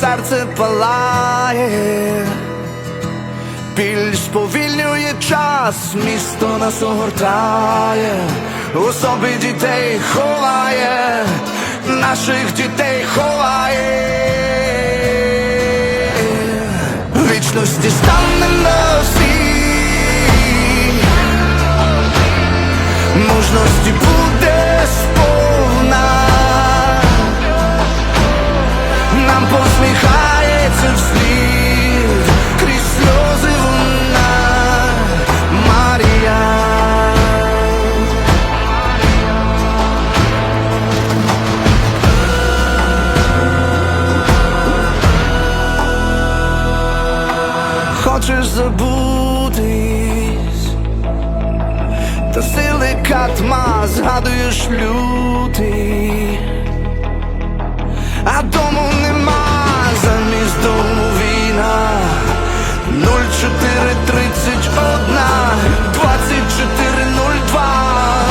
серце палає, біль сповільнює час, місто нас огортає, у собі дітей ховає, наших дітей ховає, вічності стане на всі, мужності буде Хочеш забутись, та сили катма згадуєш лютий а дому нема замість дому війна. 0431 2402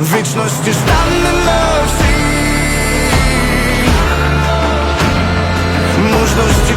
Вічності стане на всі. Мужності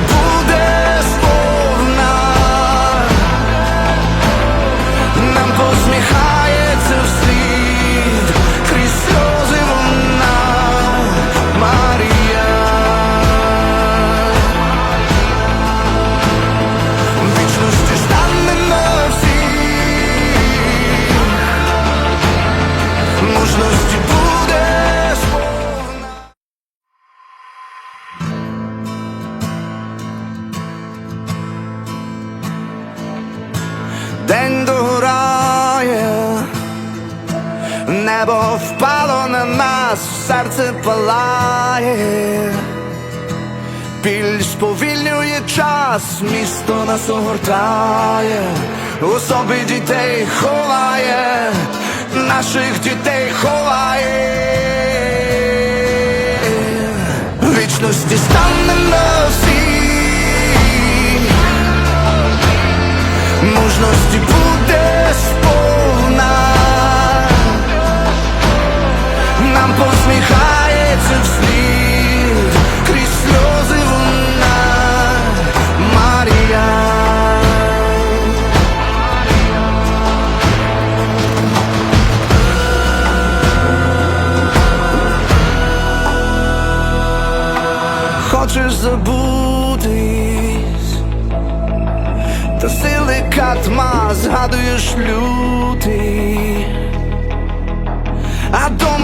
небо впало на нас, серце палає, біль сповільнює час, місто нас огортає, у собі дітей ховає, наших дітей ховає, вічності стане на всі. Мужності буде посміхається вслід Крізь сльози вона Марія. Хочеш забутись? Та сили катма згадуєш лютий, а дому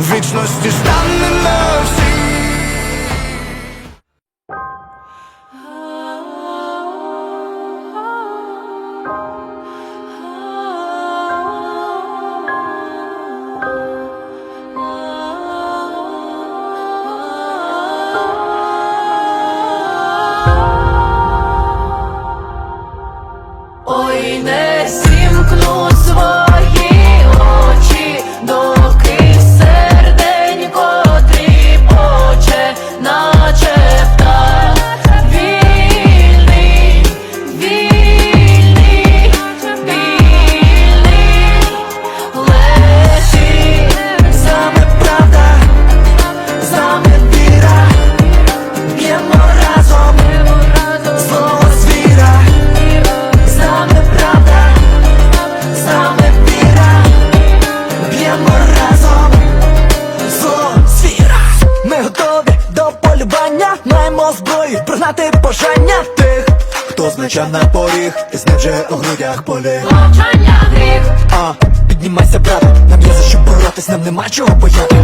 Вічності стане на всі Ой, не зброю бажання тих, хто змечав на поріг, і з ним вже у грудях поліг. Мовчання гріх, А, піднімайся, брат, нам є за що боротись, нам нема чого бояти.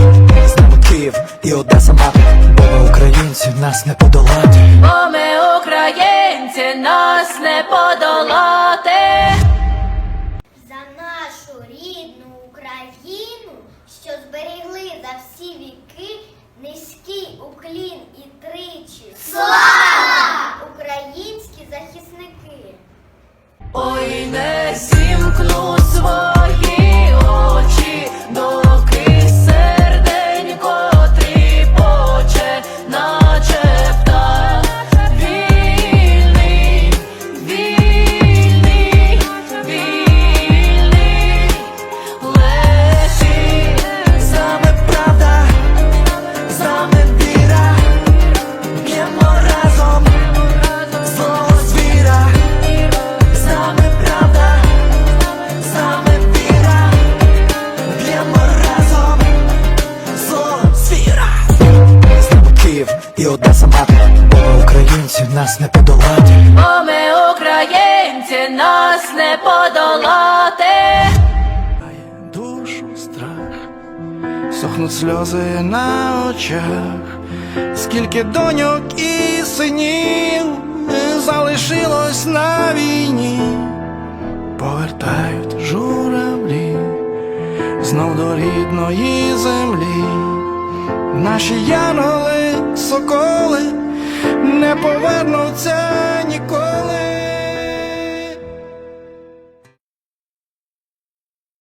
З нами Київ і Одеса мати, бо ми українці, нас не подолати. бо ми українці, нас не подолати. за нашу рідну Україну, що зберегли за всі віки низький уклін і тричі. Слава! Нас не подолати. Бо ми українці, нас не подолати. душу страх, сохнуть сльози на очах, скільки доньок і синів залишилось на війні, повертають журавлі знов до рідної землі, наші янголи, соколи не повернуться ніколи.